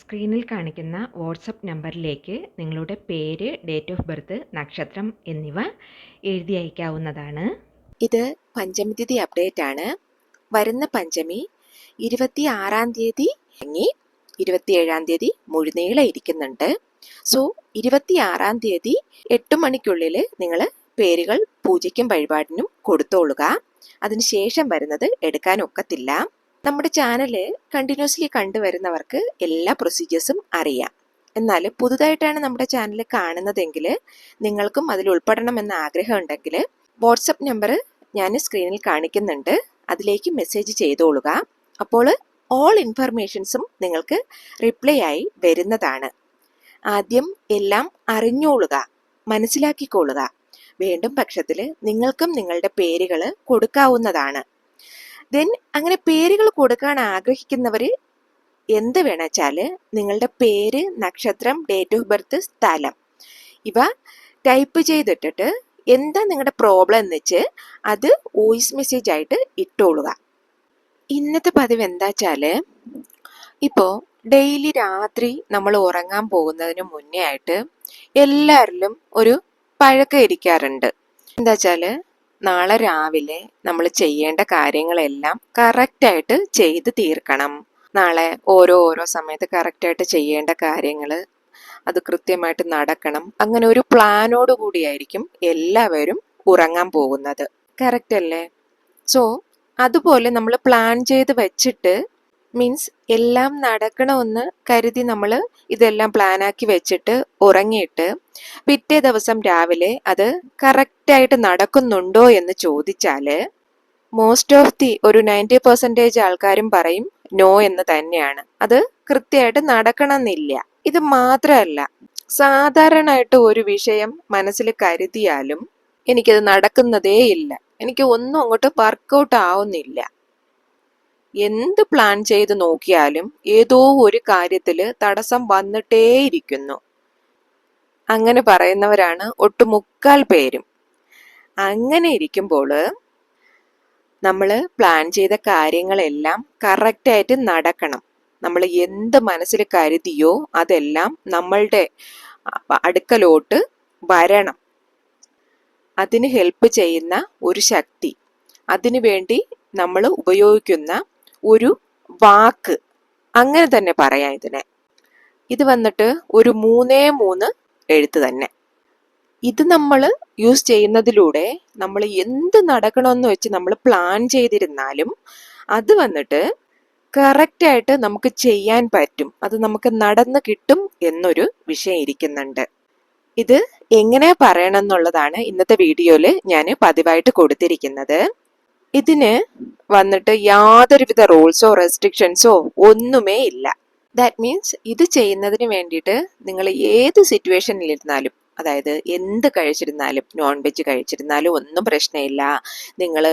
സ്ക്രീനിൽ കാണിക്കുന്ന വാട്സപ്പ് നമ്പറിലേക്ക് നിങ്ങളുടെ പേര് ഡേറ്റ് ഓഫ് ബർത്ത് നക്ഷത്രം എന്നിവ എഴുതി അയക്കാവുന്നതാണ്. ഇത് പഞ്ചമി തീയതി അപ്ഡേറ്റ് ആണ്. വരുന്ന പഞ്ചമി ഇരുപത്തി ആറാം തീയതി തുടങ്ങി ഇരുപത്തിയേഴാം തീയതി മുഴുനീള ഇരിക്കുന്നുണ്ട്. സോ ഇരുപത്തി ആറാം തീയതി എട്ട് മണിക്കുള്ളിൽ നിങ്ങൾ പേരുകൾ പൂജയ്ക്കും വഴിപാടിനും കൊടുത്തോളുക. അതിനുശേഷം വരുന്നത് എടുക്കാൻ ഒക്കത്തില്ല. നമ്മുടെ ചാനൽ കണ്ടിന്യൂസ്ലി കണ്ടുവരുന്നവർക്ക് എല്ലാ പ്രൊസീജിയേഴ്സും അറിയാം. എന്നാൽ പുതുതായിട്ടാണ് നമ്മുടെ ചാനൽ കാണുന്നതെങ്കിൽ നിങ്ങൾക്കും അതിൽ ഉൾപ്പെടണമെന്ന ആഗ്രഹം ഉണ്ടെങ്കിൽ വാട്സപ്പ് നമ്പർ ഞാൻ സ്ക്രീനിൽ കാണിക്കുന്നുണ്ട്. അതിലേക്ക് മെസ്സേജ് ചെയ്തോളുക. അപ്പോൾ ഓൾ ഇൻഫർമേഷൻസും നിങ്ങൾക്ക് റിപ്ലൈ ആയി വരുന്നതാണ്. ആദ്യം എല്ലാം അറിഞ്ഞോളുക. മനസ്സിലാക്കിക്കൊള്ളുക. വേണ്ടും പക്ഷത്തിൽ നിങ്ങൾക്കും നിങ്ങളുടെ പേരുകൾ കൊടുക്കാവുന്നതാണ്. ദെൻ അങ്ങനെ പേരുകൾ കൊടുക്കാൻ ആഗ്രഹിക്കുന്നവർ എന്ത് വേണമെച്ചാൽ നിങ്ങളുടെ പേര് നക്ഷത്രം ഡേറ്റ് ഓഫ് ബർത്ത് സ്ഥലം ഇവ ടൈപ്പ് ചെയ്തിട്ടിട്ട് എന്താ നിങ്ങളുടെ പ്രോബ്ലം എന്ന് വെച്ച് അത് വോയിസ് മെസ്സേജ് ആയിട്ട് ഇട്ടോളുക. ഇന്നത്തെ പതിവ് എന്താ വെച്ചാൽ ഇപ്പോൾ ഡെയിലി രാത്രി നമ്മൾ ഉറങ്ങാൻ പോകുന്നതിന് മുന്നേ ആയിട്ട് എല്ലാവരിലും ഒരു പഴക്കം ഇരിക്കാറുണ്ട്. എന്താ വെച്ചാൽ നാളെ രാവിലെ നമ്മൾ ചെയ്യേണ്ട കാര്യങ്ങളെല്ലാം കറക്റ്റായിട്ട് ചെയ്ത് തീർക്കണം. നാളെ ഓരോ ഓരോ സമയത്ത് കറക്റ്റായിട്ട് ചെയ്യേണ്ട കാര്യങ്ങൾ അത് കൃത്യമായിട്ട് നടക്കണം. അങ്ങനെ ഒരു പ്ലാനോട് കൂടിയായിരിക്കും എല്ലാവരും ഉറങ്ങാൻ പോകുന്നത്. കറക്റ്റ് അല്ലേ? സോ അതുപോലെ നമ്മൾ പ്ലാൻ ചെയ്ത് വെച്ചിട്ട് മീൻസ് എല്ലാം നടക്കണമെന്ന് കരുതി നമ്മൾ ഇതെല്ലാം പ്ലാനാക്കി വെച്ചിട്ട് ഉറങ്ങിയിട്ട് പിറ്റേ ദിവസം രാവിലെ അത് കറക്റ്റായിട്ട് നടക്കുന്നുണ്ടോ എന്ന് ചോദിച്ചാൽ മോസ്റ്റ് ഓഫ് ദി ഒരു നയന്റി പെർസെന്റേജ് ആൾക്കാരും പറയും നോ എന്ന് തന്നെയാണ്. അത് കൃത്യമായിട്ട് നടക്കണമെന്നില്ല. ഇത് മാത്രമല്ല സാധാരണയായിട്ട് ഒരു വിഷയം മനസ്സിൽ കരുതിയാലും എനിക്കത് നടക്കുന്നതേ ഇല്ല. എനിക്ക് ഒന്നും അങ്ങോട്ട് വർക്കൗട്ട് ആവുന്നില്ല. എന്ത് പ്ലാൻ ചെയ്ത് നോക്കിയാലും ഏതോ ഒരു കാര്യത്തിൽ തടസ്സം വന്നിട്ടേയിരിക്കുന്നു. അങ്ങനെ പറയുന്നവരാണ് ഒട്ടുമുക്കാൽ പേരും. അങ്ങനെ ഇരിക്കുമ്പോൾ നമ്മൾ പ്ലാൻ ചെയ്ത കാര്യങ്ങളെല്ലാം കറക്റ്റായിട്ട് നടക്കണം. നമ്മൾ എന്ത് മനസ്സിൽ കരുതിയോ അതെല്ലാം നമ്മളുടെ അടുക്കലോട്ട് വരണം. അതിന് ഹെൽപ്പ് ചെയ്യുന്ന ഒരു ശക്തി. അതിനു വേണ്ടി നമ്മൾ ഉപയോഗിക്കുന്ന ഒരു വാക്ക്. അങ്ങനെ തന്നെ പറയാം ഇതിനെ. ഇത് വന്നിട്ട് ഒരു മൂന്നേ മൂന്ന് എഴുത്ത് തന്നെ. ഇത് നമ്മൾ യൂസ് ചെയ്യുന്നതിലൂടെ നമ്മൾ എന്ത് നടക്കണമെന്ന് വെച്ച് നമ്മൾ പ്ലാൻ ചെയ്തിരുന്നാലും അത് വന്നിട്ട് കറക്റ്റായിട്ട് നമുക്ക് ചെയ്യാൻ പറ്റും. അത് നമുക്ക് നടന്ന് കിട്ടും എന്നൊരു വിഷയം ഇരിക്കുന്നുണ്ട്. ഇത് എങ്ങനെ പറയണം എന്നുള്ളതാണ് ഇന്നത്തെ വീഡിയോയിൽ ഞാൻ പതിവായിട്ട് കൊടുത്തിരിക്കുന്നത്. ഇതിന് വന്നിട്ട് യാതൊരുവിധ റൂൾസോ റെസ്ട്രിക്ഷൻസോ ഒന്നുമേ ഇല്ല. ദാറ്റ് മീൻസ് ഇത് ചെയ്യുന്നതിന് വേണ്ടിയിട്ട് നിങ്ങൾ ഏത് സിറ്റുവേഷനിലിരുന്നാലും അതായത് എന്ത് കഴിച്ചിരുന്നാലും നോൺ വെജ് കഴിച്ചിരുന്നാലും ഒന്നും പ്രശ്നമില്ല. നിങ്ങൾ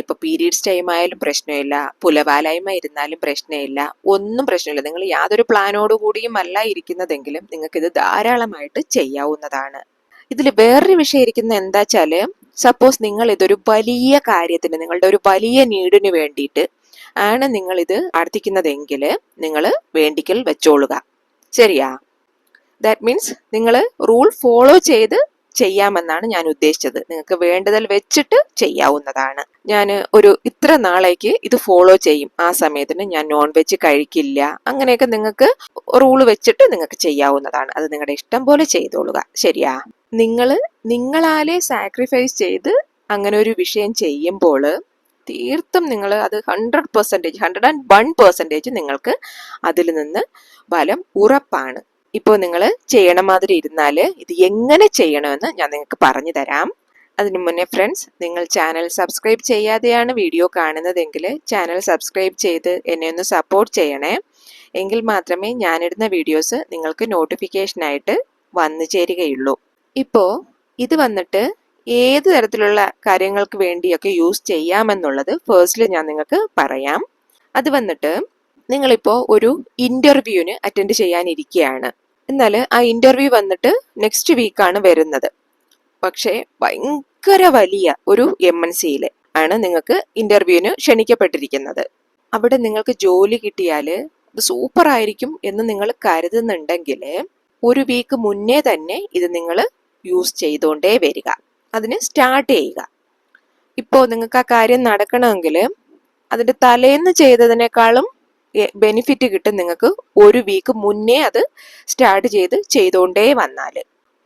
ഇപ്പോൾ പീരീഡ്സ് ടൈം ആയാലും പ്രശ്നമില്ല. പുലവാലായ്മ ഇരുന്നാലും പ്രശ്നമില്ല. ഒന്നും പ്രശ്നമില്ല. നിങ്ങൾ യാതൊരു പ്ലാനോട് കൂടിയും അല്ല ഇരിക്കുന്നതെങ്കിലും നിങ്ങൾക്കിത് ധാരാളമായിട്ട് ചെയ്യാവുന്നതാണ്. ഇതിൽ വേറൊരു വിഷയം ഇരിക്കുന്ന എന്താ വെച്ചാൽ സപ്പോസ് നിങ്ങൾ ഇതൊരു വലിയ കാര്യത്തിന് നിങ്ങളുടെ ഒരു വലിയ നീഡിന് വേണ്ടിയിട്ട് ആണ് നിങ്ങൾ ഇത് പ്രാർത്ഥിക്കുന്നതെങ്കിൽ നിങ്ങൾ വേണ്ടിക്കൽ വെച്ചോളുക. ശരിയാ? ദാറ്റ് മീൻസ് നിങ്ങൾ റൂൾ ഫോളോ ചെയ്ത് ചെയ്യാമെന്നാണ് ഞാൻ ഉദ്ദേശിച്ചത്. നിങ്ങൾക്ക് വേണ്ടതിൽ വെച്ചിട്ട് ചെയ്യാവുന്നതാണ്. ഞാൻ ഒരു ഇത്ര നാളേക്ക് ഇത് ഫോളോ ചെയ്യും. ആ സമയത്തിന് ഞാൻ നോൺ വെജ് കഴിക്കില്ല. അങ്ങനെയൊക്കെ നിങ്ങൾക്ക് റൂൾ വെച്ചിട്ട് നിങ്ങൾക്ക് ചെയ്യാവുന്നതാണ്. അത് നിങ്ങളുടെ ഇഷ്ടം പോലെ ചെയ്തോളുക. ശരിയാ? നിങ്ങൾ നിങ്ങളാലെ സാക്രിഫൈസ് ചെയ്ത് അങ്ങനെ ഒരു വിഷയം ചെയ്യുമ്പോൾ തീർത്തും നിങ്ങൾ അത് hundred percentage hundred and one percentage നിങ്ങൾക്ക് അതിൽ നിന്ന് ഫലം ഉറപ്പാണ്. ഇപ്പോൾ നിങ്ങൾ ചെയ്യണ മാതിരി ഇരുന്നാൽ ഇത് എങ്ങനെ ചെയ്യണമെന്ന് ഞാൻ നിങ്ങൾക്ക് പറഞ്ഞു തരാം. അതിനു മുന്നേ ഫ്രണ്ട്സ് നിങ്ങൾ ചാനൽ സബ്സ്ക്രൈബ് ചെയ്യാതെയാണ് വീഡിയോ കാണുന്നതെങ്കിൽ ചാനൽ സബ്സ്ക്രൈബ് ചെയ്ത് എന്നെ ഒന്ന് സപ്പോർട്ട് ചെയ്യണേ. എങ്കിൽ മാത്രമേ ഞാനിടുന്ന വീഡിയോസ് നിങ്ങൾക്ക് നോട്ടിഫിക്കേഷനായിട്ട് വന്നു ചേരുകയുള്ളൂ. ഇപ്പോൾ ഇത് വന്നിട്ട് ഏത് തരത്തിലുള്ള കാര്യങ്ങൾക്ക് വേണ്ടിയൊക്കെ യൂസ് ചെയ്യാമെന്നുള്ളത് ഫേസ്റ്റിൽ ഞാൻ നിങ്ങൾക്ക് പറയാം. അത് വന്നിട്ട് നിങ്ങളിപ്പോൾ ഒരു ഇന്റർവ്യൂവിന് അറ്റൻഡ് ചെയ്യാനിരിക്കുകയാണ് എന്നാൽ ആ ഇന്റർവ്യൂ വന്നിട്ട് നെക്സ്റ്റ് വീക്കാണ് വരുന്നത്. പക്ഷേ ഭയങ്കര വലിയ ഒരു എം എൻ സിയിൽ ആണ് നിങ്ങൾക്ക് ഇന്റർവ്യൂവിന് ക്ഷണിക്കപ്പെട്ടിരിക്കുന്നത്. അവിടെ നിങ്ങൾക്ക് ജോലി കിട്ടിയാൽ അത് സൂപ്പർ ആയിരിക്കും എന്ന് നിങ്ങൾ കരുതുന്നുണ്ടെങ്കിൽ ഒരു വീക്ക് മുന്നേ തന്നെ ഇത് നിങ്ങൾ യൂസ് ചെയ്തുകൊണ്ടേ വരിക. അതിന് സ്റ്റാർട്ട് ചെയ്യുക. ഇപ്പോൾ നിങ്ങൾക്ക് ആ കാര്യം നടക്കണമെങ്കിൽ അതിന്റെ തലേന്ന് ചെയ്തതിനേക്കാളും ബെനിഫിറ്റ് കിട്ടും നിങ്ങൾക്ക് ഒരു വീക്ക് മുന്നേ അത് സ്റ്റാർട്ട് ചെയ്ത് ചെയ്തുകൊണ്ടേ വന്നാൽ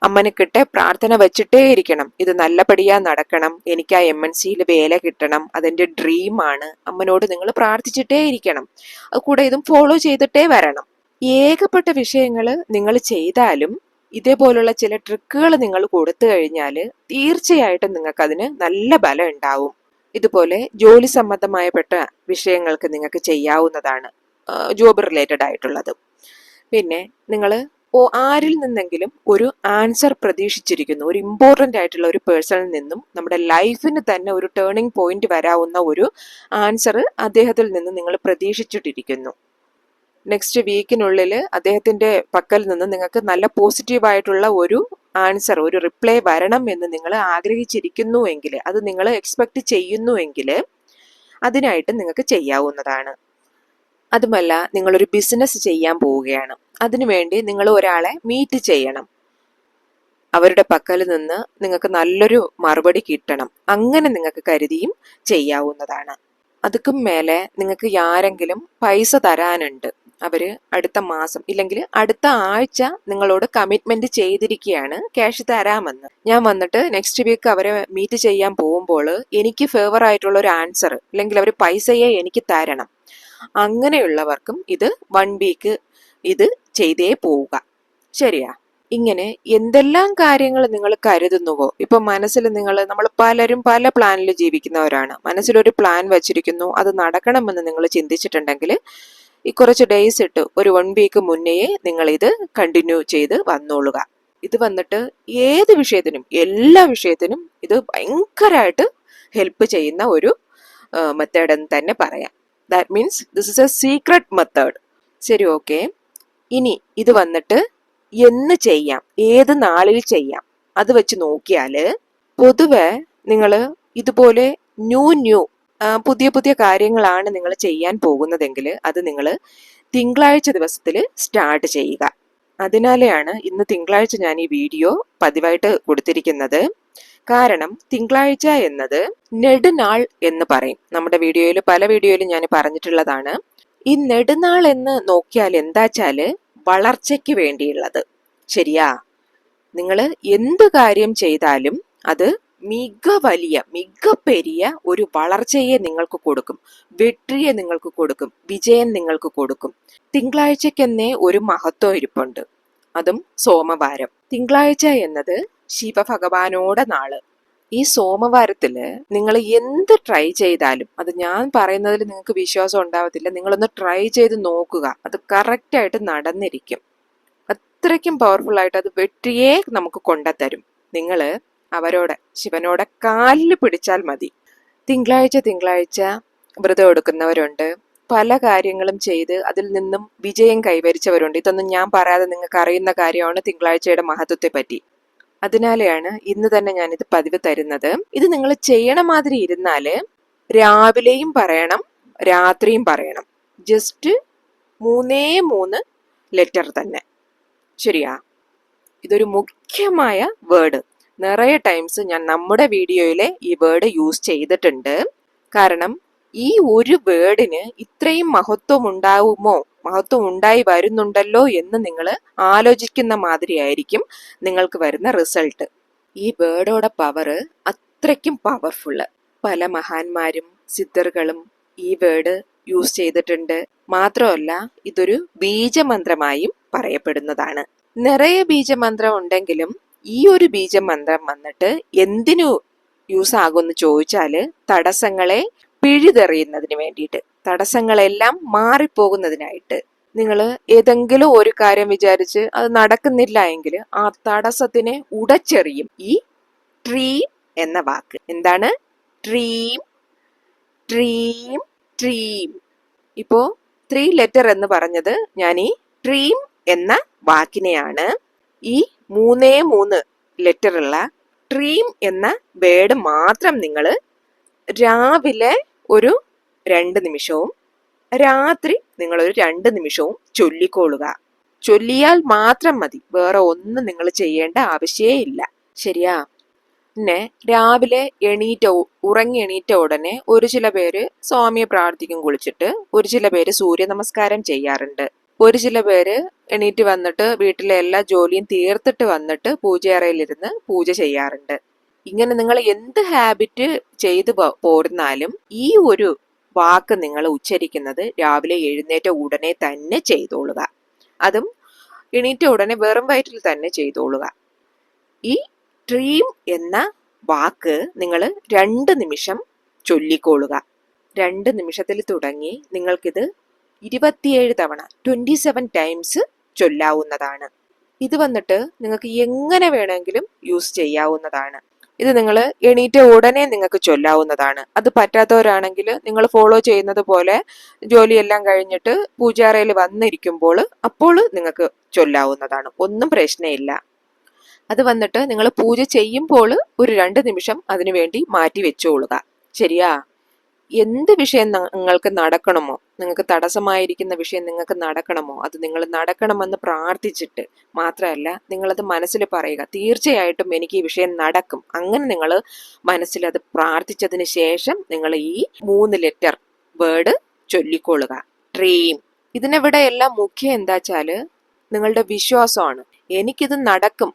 അമ്മനക്കിട്ടെ പ്രാർത്ഥന വെച്ചിട്ടേ ഇരിക്കണം. ഇത് നല്ലപടിയാ നടക്കണം. എനിക്ക് ആ എം എൻ സിയിൽ വേല കിട്ടണം. അതെന്റെ ഡ്രീമാണ് അമ്മനോട് നിങ്ങൾ പ്രാർത്ഥിച്ചിട്ടേ ഇരിക്കണം. അത് കൂടെ ഇതും ഫോളോ ചെയ്തിട്ടേ വരണം. ഏകപ്പെട്ട വിഷയങ്ങൾ നിങ്ങൾ ചെയ്താലും ഇതേപോലുള്ള ചില ട്രിക്കുകൾ നിങ്ങൾ കൊടുത്തു കഴിഞ്ഞാൽ തീർച്ചയായിട്ടും നിങ്ങൾക്കതിന് നല്ല ബലം ഉണ്ടാവും. ഇതുപോലെ ജോലി സംബന്ധമായപ്പെട്ട വിഷയങ്ങൾക്ക് നിങ്ങൾക്ക് ചെയ്യാവുന്നതാണ് ജോബ് റിലേറ്റഡ് ആയിട്ടുള്ളത്. പിന്നെ നിങ്ങൾ ആരിൽ നിന്നെങ്കിലും ഒരു ആൻസർ പ്രതീക്ഷിച്ചിരിക്കുന്നു ഒരു ഇമ്പോർട്ടന്റ് ആയിട്ടുള്ള ഒരു പേഴ്സണിൽ നിന്നും നമ്മുടെ ലൈഫിന് തന്നെ ഒരു ടേണിംഗ് പോയിന്റ് വരാവുന്ന ഒരു ആൻസർ അദ്ദേഹത്തിൽ നിന്ന് നിങ്ങൾ പ്രതീക്ഷിച്ചിട്ടിരിക്കുന്നു. നെക്സ്റ്റ് വീക്കിനുള്ളിൽ അദ്ദേഹത്തിന്റെ പക്കൽ നിന്ന് നിങ്ങൾക്ക് നല്ല പോസിറ്റീവായിട്ടുള്ള ഒരു ആൻസർ ഒരു റിപ്ലൈ വരണം എന്ന് നിങ്ങൾ ആഗ്രഹിച്ചിരിക്കുന്നുവെങ്കിൽ അത് നിങ്ങൾ എക്സ്പെക്റ്റ് ചെയ്യുന്നുവെങ്കിൽ അതിനായിട്ട് നിങ്ങൾക്ക് ചെയ്യാവുന്നതാണ്. അതുമല്ല നിങ്ങളൊരു ബിസിനസ് ചെയ്യാൻ പോവുകയാണ്. അതിനുവേണ്ടി നിങ്ങൾ ഒരാളെ മീറ്റ് ചെയ്യണം. അവരുടെ പക്കൽ നിന്ന് നിങ്ങൾക്ക് നല്ലൊരു മറുപടി കിട്ടണം. അങ്ങനെ നിങ്ങൾക്ക് കരുതിയും ചെയ്യാവുന്നതാണ്. അതുക്കും മേലെ നിങ്ങൾക്ക് ആരെങ്കിലും പൈസ തരാനുണ്ട്. അവർ അടുത്ത മാസം ഇല്ലെങ്കിൽ അടുത്ത ആഴ്ച നിങ്ങളോട് കമ്മിറ്റ്മെന്റ് ചെയ്തിരിക്കുകയാണ് ക്യാഷ് തരാമെന്ന്. ഞാൻ വന്നിട്ട് നെക്സ്റ്റ് വീക്ക് അവരെ മീറ്റ് ചെയ്യാൻ പോകുമ്പോൾ എനിക്ക് ഫേവർ ആയിട്ടുള്ള ഒരു ആൻസർ അല്ലെങ്കിൽ അവർ പൈസയെ എനിക്ക് തരണം. അങ്ങനെയുള്ളവർക്കും ഇത് വൺ വീക്ക് ഇത് ചെയ്തേ പോവുക. ശരിയാ? ഇങ്ങനെ എന്തെല്ലാം കാര്യങ്ങൾ നിങ്ങൾ കരുതുന്നുവോ? ഇപ്പൊ മനസ്സിൽ നിങ്ങൾ നമ്മൾ പലരും പല പ്ലാനിൽ ജീവിക്കുന്നവരാണ്. മനസ്സിലൊരു പ്ലാൻ വച്ചിരിക്കുന്നു അത് നടക്കണമെന്ന് നിങ്ങൾ ചിന്തിച്ചിട്ടുണ്ടെങ്കിൽ ഈ കുറച്ച് ഡേയ്സ് ഇട്ട് ഒരു വൺ വീക്ക് മുന്നേ നിങ്ങൾ ഇത് കണ്ടിന്യൂ ചെയ്ത് വന്നോളുക. ഇത് വന്നിട്ട് ഏത് വിഷയത്തിനും എല്ലാ വിഷയത്തിനും ഇത് ഭയങ്കരമായിട്ട് ഹെൽപ്പ് ചെയ്യുന്ന ഒരു മെത്തേഡ് എന്ന് തന്നെ പറയാം. That means this is a secret method ശരി ഓക്കെ ഇനി ഇത് വന്നിട്ട് എന്ന് ചെയ്യാം. ഏത് നാളിൽ ചെയ്യാം? അത് വെച്ച് നോക്കിയാൽ പൊതുവെ നിങ്ങൾ ഇതുപോലെ ന്യൂ ന്യൂ പുതിയ പുതിയ കാര്യങ്ങളാണ് നിങ്ങൾ ചെയ്യാൻ പോകുന്നതെങ്കിൽ അത് നിങ്ങൾ തിങ്കളാഴ്ച ദിവസത്തിൽ സ്റ്റാർട്ട് ചെയ്യുക. അതിനാലെയാണ് ഇന്ന് തിങ്കളാഴ്ച ഞാൻ ഈ വീഡിയോ പതിവായിട്ട് കൊടുത്തിരിക്കുന്നത്. കാരണം തിങ്കളാഴ്ച എന്നത് നെടുനാൾ എന്ന് പറയും. നമ്മുടെ വീഡിയോയിൽ പല വീഡിയോയിലും ഞാൻ പറഞ്ഞിട്ടുള്ളതാണ്. ഈ നെടുനാൾ എന്ന് നോക്കിയാൽ എന്താച്ചാൽ വളർച്ചയ്ക്ക് വേണ്ടിയുള്ളത്. ശരിയാ? നിങ്ങൾ എന്ത് കാര്യം ചെയ്താലും അത് മിക വലിയ മിക പെരിയ ഒരു വളർച്ചയെ നിങ്ങൾക്ക് കൊടുക്കും. വെട്ടിയെ നിങ്ങൾക്ക് കൊടുക്കും. വിജയം നിങ്ങൾക്ക് കൊടുക്കും. തിങ്കളാഴ്ചക്കെന്നേ ഒരു മഹത്വം ഇരിപ്പുണ്ട്. അതും സോമവാരം. തിങ്കളാഴ്ച എന്നത് ശിവഭഗവാനോടെ നാൾ. ഈ സോമവാരത്തിൽ നിങ്ങൾ എന്ത് ട്രൈ ചെയ്താലും അത് ഞാൻ പറയുന്നതിൽ നിങ്ങൾക്ക് വിശ്വാസം ഉണ്ടാവത്തില്ല നിങ്ങളൊന്ന് ട്രൈ ചെയ്ത് നോക്കുക. അത് കറക്റ്റ് ആയിട്ട് നടന്നിരിക്കും. അത്രയ്ക്കും പവർഫുൾ ആയിട്ട് അത് വെട്ടിയേ നമുക്ക് കൊണ്ടത്തരും. നിങ്ങൾ അവരോട് ശിവനോടെ കാലിൽ പിടിച്ചാൽ മതി. തിങ്കളാഴ്ച തിങ്കളാഴ്ച വ്രതം എടുക്കുന്നവരുണ്ട്. പല കാര്യങ്ങളും ചെയ്ത് അതിൽ നിന്നും വിജയം കൈവരിച്ചവരുണ്ട്. ഇതൊന്നും ഞാൻ പറയാതെ നിങ്ങൾക്ക് അറിയുന്ന കാര്യമാണ് തിങ്കളാഴ്ചയുടെ മഹത്വത്തെ പറ്റി. അതിനാലെയാണ് ഇന്ന് തന്നെ ഞാനിത് പതിവ് തരുന്നത്. ഇത് നിങ്ങൾ ചെയ്യണ മാതിരി ഇരുന്നാൽ രാവിലെയും പറയണം രാത്രിയും പറയണം. ജസ്റ്റ് മൂന്നേ മൂന്ന് ലെറ്റർ തന്നെ. ശരിയാ? ഇതൊരു മുഖ്യമായ വേർഡ്. നിറയെ ടൈംസ് ഞാൻ നമ്മുടെ വീഡിയോയിലെ ഈ വേർഡ് യൂസ് ചെയ്തിട്ടുണ്ട്. കാരണം ഈ ഒരു വേർഡിന് ഇത്രയും മഹത്വം ഉണ്ടാവുമോ? മഹത്വം ഉണ്ടായി വരുന്നുണ്ടല്ലോ എന്ന് നിങ്ങൾ ആലോചിക്കുന്ന മാതിരിയായിരിക്കും നിങ്ങൾക്ക് വരുന്ന റിസൾട്ട് ഈ വേർഡോടെ പവർ അത്രയ്ക്കും പവർഫുള്ള് പല മഹാന്മാരും സിദ്ധറുകളും ഈ വേർഡ് യൂസ് ചെയ്തിട്ടുണ്ട്. മാത്രമല്ല ഇതൊരു ബീജമന്ത്രമായും പറയപ്പെടുന്നതാണ്. നിറയെ ബീജമന്ത്രം ഉണ്ടെങ്കിലും ഈ ഒരു ബീജമന്ത്രം വന്നിട്ട് എന്തിനു യൂസ് ആകുമെന്ന് ചോദിച്ചാൽ തടസ്സങ്ങളെ പിഴുതെറിയുന്നതിന് വേണ്ടിയിട്ട്. തടസ്സങ്ങളെല്ലാം മാറിപ്പോകുന്നതിനായിട്ട് നിങ്ങൾ ഏതെങ്കിലും ഒരു കാര്യം വിചാരിച്ച് അത് നടക്കുന്നില്ല എങ്കിൽ ആ തടസ്സത്തിനെ ഉടച്ചെറിയും. ഈ ട്രീം എന്ന വാക്ക്. എന്താണ്? ട്രീം ട്രീം ട്രീം. ഇപ്പോ ത്രീ ലെറ്റർ എന്ന് പറഞ്ഞത് ഞാൻ ഈ ട്രീം എന്ന വാക്കിനെയാണ് ഈ മൂന്നേ മൂന്ന് ലെറ്ററുള്ള ഡ്രീം എന്ന വേർഡ് മാത്രം നിങ്ങൾ രാവിലെ ഒരു രണ്ട് നിമിഷവും രാത്രി നിങ്ങളൊരു രണ്ട് നിമിഷവും ചൊല്ലിക്കൊള്ളുക. ചൊല്ലിയാൽ മാത്രം മതി. വേറെ ഒന്നും നിങ്ങൾ ചെയ്യേണ്ട ആവശ്യമേ ഇല്ല. ശരിയാ? പിന്നെ രാവിലെ എണീറ്റ ഉറങ്ങി എണീറ്റ ഉടനെ ഒരു ചില പേര് സ്വാമിയെ പ്രാർത്ഥിക്കും കുളിച്ചിട്ട് ഒരു ചില പേര് സൂര്യ നമസ്കാരം ചെയ്യാറുണ്ട്. ഒരു ചില പേര് എണീറ്റ് വന്നിട്ട് വീട്ടിലെ എല്ലാ ജോലിയും തീർത്തിട്ട് വന്നിട്ട് പൂജയറയിലിരുന്ന് പൂജ ചെയ്യാറുണ്ട്. ഇങ്ങനെ നിങ്ങൾ എന്ത് ഹാബിറ്റ് ചെയ്തു പോരുന്നാലും ഈ ഒരു വാക്ക് നിങ്ങൾ ഉച്ചരിക്കുന്നത് രാവിലെ എഴുന്നേറ്റ ഉടനെ തന്നെ ചെയ്തോളുക. അതും എണീറ്റ ഉടനെ വെറും വയറ്റിൽ തന്നെ ചെയ്തോളുക. ഈ ഡ്രീം എന്ന വാക്ക് നിങ്ങൾ രണ്ട് നിമിഷം ചൊല്ലിക്കോളുക രണ്ട് നിമിഷത്തിൽ തുടങ്ങി നിങ്ങൾക്കിത് ഇരുപത്തിയേഴ് തവണ ട്വന്റി സെവൻ ടൈംസ് ചൊല്ലാവുന്നതാണ്. ഇത് വന്നിട്ട് നിങ്ങൾക്ക് എങ്ങനെ വേണമെങ്കിലും യൂസ് ചെയ്യാവുന്നതാണ്. ഇത് നിങ്ങൾ എണീറ്റ ഉടനെ നിങ്ങൾക്ക് ചൊല്ലാവുന്നതാണ്. അത് പറ്റാത്തവരാണെങ്കിൽ നിങ്ങൾ ഫോളോ ചെയ്യുന്നത് പോലെ ജോലിയെല്ലാം കഴിഞ്ഞിട്ട് പൂജാറയിൽ വന്നിരിക്കുമ്പോൾ അപ്പോൾ നിങ്ങൾക്ക് ചൊല്ലാവുന്നതാണ്. ഒന്നും പ്രശ്നമില്ല. അത് വന്നിട്ട് നിങ്ങൾ പൂജ ചെയ്യുമ്പോൾ ഒരു രണ്ട് നിമിഷം അതിനുവേണ്ടി മാറ്റി വെച്ചോളുക. ശരിയാ? എന്ത് വിഷയം നിങ്ങൾക്ക് നടക്കണമോ? നിങ്ങൾക്ക് തടസ്സമായിരിക്കുന്ന വിഷയം നിങ്ങൾക്ക് നടക്കണമോ? അത് നിങ്ങൾ നടക്കണമെന്ന് പ്രാർത്ഥിച്ചിട്ട് മാത്രമല്ല നിങ്ങളത് മനസ്സിൽ പറയുക. തീർച്ചയായിട്ടും എനിക്ക് ഈ വിഷയം നടക്കും. അങ്ങനെ നിങ്ങൾ മനസ്സിൽ അത് പ്രാർത്ഥിച്ചതിന് ശേഷം നിങ്ങൾ ഈ മൂന്ന് ലെറ്റർ വേർഡ് ചൊല്ലിക്കൊള്ളുക. ഡ്രീം ഇതിനിവിടെ എല്ലാം മുഖ്യം എന്താ വെച്ചാൽ നിങ്ങളുടെ വിശ്വാസമാണ്. എനിക്കിത് നടക്കും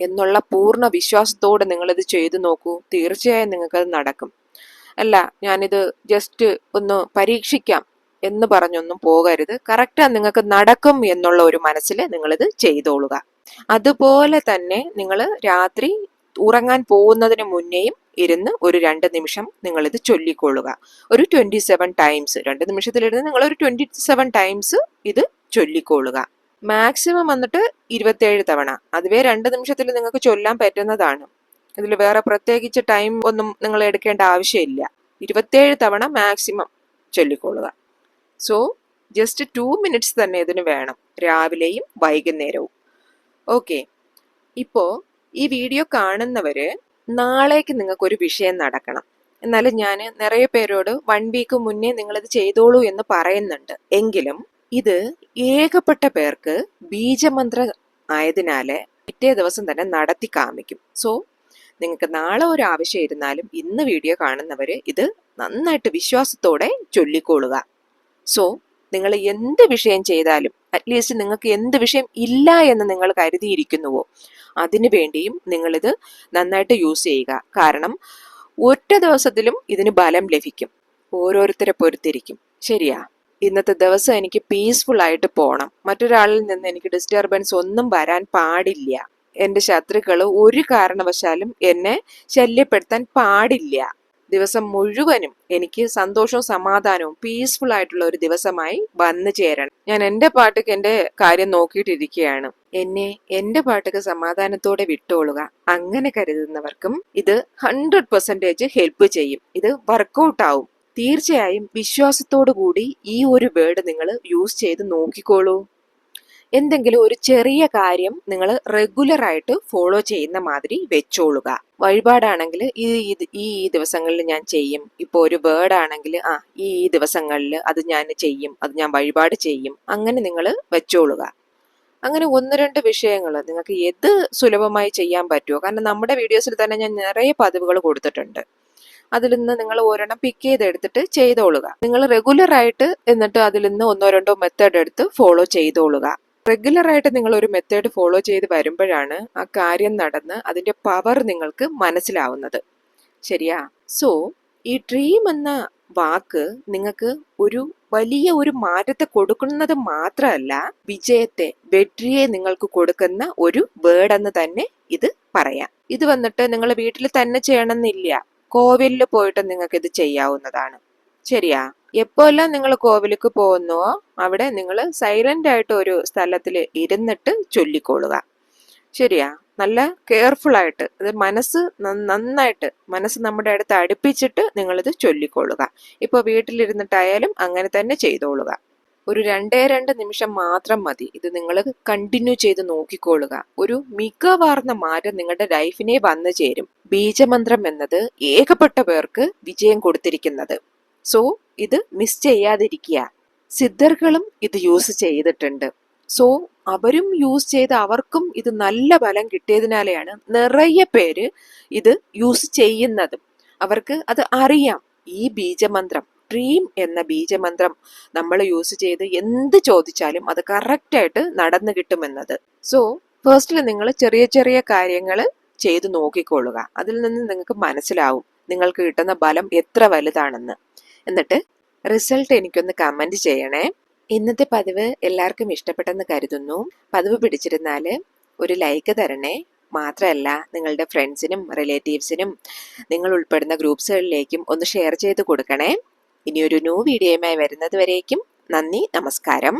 എന്നുള്ള പൂർണ വിശ്വാസത്തോടെ നിങ്ങളിത് ചെയ്തു നോക്കൂ. തീർച്ചയായും നിങ്ങൾക്കത് നടക്കും. അല്ല ഞാനിത് ജസ്റ്റ് ഒന്ന് പരീക്ഷിക്കാം എന്ന് പറഞ്ഞൊന്നും പോകരുത്. കറക്റ്റാ നിങ്ങൾക്ക് നടക്കും എന്നുള്ള ഒരു മനസ്സിൽ നിങ്ങളിത് ചെയ്തോളുക. അതുപോലെ തന്നെ നിങ്ങൾ രാത്രി ഉറങ്ങാൻ പോകുന്നതിന് മുന്നേയും ഇരുന്ന് ഒരു രണ്ട് നിമിഷം നിങ്ങളിത് ചൊല്ലിക്കൊള്ളുക. ഒരു ട്വന്റി സെവൻ ടൈംസ് രണ്ട് നിമിഷത്തിലിരുന്ന് നിങ്ങൾ ഒരു ട്വന്റി സെവൻ ടൈംസ് ഇത് ചൊല്ലിക്കൊള്ളുക. മാക്സിമം വന്നിട്ട് ഇരുപത്തേഴ് തവണ. അതുവേ രണ്ട് നിമിഷത്തിൽ നിങ്ങൾക്ക് ചൊല്ലാൻ പറ്റുന്നതാണ്. ഇതിൽ വേറെ പ്രത്യേകിച്ച് ടൈം ഒന്നും നിങ്ങൾ എടുക്കേണ്ട ആവശ്യമില്ല. ഇരുപത്തേഴ് തവണ മാക്സിമം ചൊല്ലിക്കൊള്ളുക. സോ ജസ്റ്റ് ടു മിനിറ്റ്സ് തന്നെ ഇതിന് വേണം. രാവിലെയും വൈകുന്നേരവും. ഓക്കെ ഇപ്പോൾ ഈ വീഡിയോ കാണുന്നവര് നാളേക്ക് നിങ്ങൾക്ക് ഒരു വിഷയം നടക്കണം. എന്നാലും ഞാൻ നിറയെ പേരോട് വൺ വീക്ക് മുന്നേ നിങ്ങളിത് ചെയ്തോളൂ എന്ന് പറയുന്നുണ്ട്. എങ്കിലും ഇത് ഏകപ്പെട്ട പേർക്ക് ബീജമന്ത്ര ആയതിനാല് പിറ്റേ ദിവസം തന്നെ നടത്തി കാമിക്കും. സോ നിങ്ങൾക്ക് നാളെ ഒരു ആവശ്യം ഇരുന്നാലും ഇന്ന് വീഡിയോ കാണുന്നവർ ഇത് നന്നായിട്ട് വിശ്വാസത്തോടെ ചൊല്ലിക്കൊള്ളുക. സോ നിങ്ങൾ എന്ത് വിഷയം ചെയ്താലും അറ്റ്ലീസ്റ്റ് നിങ്ങൾക്ക് എന്ത് വിഷയം ഇല്ല എന്ന് നിങ്ങൾ കരുതിയിരിക്കുന്നുവോ അതിനു വേണ്ടിയും നിങ്ങളിത് നന്നായിട്ട് യൂസ് ചെയ്യുക. കാരണം ഒറ്റ ദിവസത്തിലും ഇതിന് ബലം ലഭിക്കും. ഓരോരുത്തരെ പൊരുത്തിരിക്കും. ശരിയാ? ഇന്നത്തെ ദിവസം എനിക്ക് പീസ്ഫുൾ ആയിട്ട് പോകണം മറ്റൊരാളിൽ നിന്ന് എനിക്ക് ഡിസ്റ്റർബൻസ് ഒന്നും വരാൻ പാടില്ല. എന്റെ ശത്രുക്കൾ ഒരു കാരണവശാലും എന്നെ ശല്യപ്പെടുത്താൻ പാടില്ല. ദിവസം മുഴുവനും എനിക്ക് സന്തോഷവും സമാധാനവും പീസ്ഫുൾ ആയിട്ടുള്ള ഒരു ദിവസമായി വന്നു ചേരണം. ഞാൻ എന്റെ പാട്ടുക്ക് എന്റെ കാര്യം നോക്കിയിട്ടിരിക്കുകയാണ്. എന്നെ എന്റെ പാട്ടുക്ക് സമാധാനത്തോടെ വിട്ടോളുക. അങ്ങനെ കരുതുന്നവർക്കും ഇത് ഹൺഡ്രഡ് പെർസെന്റേജ് ഹെൽപ്പ് ചെയ്യും. ഇത് വർക്കൗട്ട് ആവും. തീർച്ചയായും വിശ്വാസത്തോടു കൂടി ഈ ഒരു വേർഡ് നിങ്ങൾ യൂസ് ചെയ്ത് നോക്കിക്കോളൂ. എന്തെങ്കിലും ഒരു ചെറിയ കാര്യം നിങ്ങൾ റെഗുലർ ആയിട്ട് ഫോളോ ചെയ്യുന്ന മാതിരി വെച്ചോളുക. വഴിപാടാണെങ്കിൽ ഈ ഈ ദിവസങ്ങളിൽ ഞാൻ ചെയ്യും. ഇപ്പോൾ ഒരു വേർഡ് ആണെങ്കിൽ ആ ഈ ദിവസങ്ങളിൽ അത് ഞാൻ ചെയ്യും അത് ഞാൻ വഴിപാട് ചെയ്യും. അങ്ങനെ നിങ്ങൾ വെച്ചോളുക. അങ്ങനെ ഒന്ന് രണ്ട് വിഷയങ്ങൾ നിങ്ങൾക്ക് ഏത് സുലഭമായി ചെയ്യാൻ പറ്റുമോ കാരണം നമ്മുടെ വീഡിയോസിൽ തന്നെ ഞാൻ നിറയെ പതിവുകൾ കൊടുത്തിട്ടുണ്ട്. അതിൽ നിന്ന് നിങ്ങൾ ഒരെണ്ണം പിക്ക് ചെയ്തെടുത്തിട്ട് ചെയ്തോളുക. നിങ്ങൾ റെഗുലർ ആയിട്ട് എന്നിട്ട് അതിൽ നിന്ന് ഒന്നോ രണ്ടോ മെത്തേഡ് എടുത്ത് ഫോളോ ചെയ്തോളുക. റെഗുലർ ആയിട്ട് നിങ്ങൾ ഒരു മെത്തേഡ് ഫോളോ ചെയ്ത് വരുമ്പോഴാണ് ആ കാര്യം നടന്ന് അതിന്റെ പവർ നിങ്ങൾക്ക് മനസ്സിലാവുന്നത്. ശരിയാ? സോ ഈ ഡ്രീം എന്ന വാക്ക് നിങ്ങൾക്ക് ഒരു വലിയ ഒരു മാറ്റത്തെ കൊടുക്കുന്നത് മാത്രമല്ല വിജയത്തെ വെട്രിയെ നിങ്ങൾക്ക് കൊടുക്കുന്ന ഒരു വേർഡ് എന്ന് തന്നെ ഇത് പറയാം. ഇത് വന്നിട്ട് നിങ്ങൾ വീട്ടിൽ തന്നെ ചെയ്യണമെന്നില്ല. കോവിലിൽ പോയിട്ട് നിങ്ങൾക്ക് ഇത് ചെയ്യാവുന്നതാണ്. ശരിയാ? എപ്പോഴെല്ലാം നിങ്ങൾ കോവിലേക്ക് പോകുന്നുവോ അവിടെ നിങ്ങൾ സൈലന്റ് ആയിട്ട് ഒരു സ്ഥലത്തിൽ ഇരുന്നിട്ട് ചൊല്ലിക്കൊള്ളുക. ശരിയാ? നല്ല കെയർഫുൾ ആയിട്ട് ഇത് മനസ്സ് നന്നായിട്ട് മനസ്സ് നമ്മുടെ അടുത്ത് അടുപ്പിച്ചിട്ട് നിങ്ങളിത് ചൊല്ലിക്കൊള്ളുക. ഇപ്പോൾ വീട്ടിലിരുന്നിട്ടായാലും അങ്ങനെ തന്നെ ചെയ്തോളുക. ഒരു രണ്ടേ രണ്ട് നിമിഷം മാത്രം മതി. ഇത് നിങ്ങൾ കണ്ടിന്യൂ ചെയ്ത് നോക്കിക്കൊള്ളുക. ഒരു മികവാർന്ന മാറ്റം നിങ്ങളുടെ ലൈഫിനെ വന്നു ചേരും. ബീജമന്ത്രം എന്നത് ഏകപ്പെട്ട പേർക്ക് വിജയം കൊടുത്തിരിക്കുന്നത്. സോ ഇത് മിസ് ചെയ്യാതിരിക്കുക. സിദ്ധർകളും ഇത് യൂസ് ചെയ്തിട്ടുണ്ട്. സോ അവരും യൂസ് ചെയ്ത് അവർക്കും ഇത് നല്ല ഫലം കിട്ടിയതിനാലെയാണ് നിറയെ പേര് ഇത് യൂസ് ചെയ്യുന്നതും. അവർക്ക് അത് അറിയാം. ഈ ബീജമന്ത്രം ഡ്രീം എന്ന ബീജമന്ത്രം നമ്മൾ യൂസ് ചെയ്ത് എന്ത് ചോദിച്ചാലും അത് കറക്റ്റായിട്ട് നടന്നു കിട്ടുമെന്നത്. സോ ഫസ്റ്റിൽ നിങ്ങൾ ചെറിയ ചെറിയ കാര്യങ്ങൾ ചെയ്തു നോക്കിക്കൊള്ളുക. അതിൽ നിന്ന് നിങ്ങൾക്ക് മനസ്സിലാവും. നിങ്ങൾക്ക് കിട്ടുന്ന ബലം എത്ര വലുതാണെന്ന്. എന്നിട്ട് റിസൾട്ട് എനിക്കൊന്ന് കമന്റ് ചെയ്യണേ. ഇന്നത്തെ പതിവ് എല്ലാവർക്കും ഇഷ്ടപ്പെട്ടെന്ന് കരുതുന്നു. പതിവ് പിടിച്ചിരുന്നാൽ ഒരു ലൈക്ക് തരണേ. മാത്രമല്ല നിങ്ങളുടെ ഫ്രണ്ട്സിനും റിലേറ്റീവ്സിനും നിങ്ങൾ ഉൾപ്പെടുന്ന ഗ്രൂപ്പ്സുകളിലേക്കും ഒന്ന് ഷെയർ ചെയ്ത് കൊടുക്കണേ. ഇനിയൊരു ന്യൂ വീഡിയോയുമായി വരുന്നത് വരേക്കും നന്ദി നമസ്കാരം.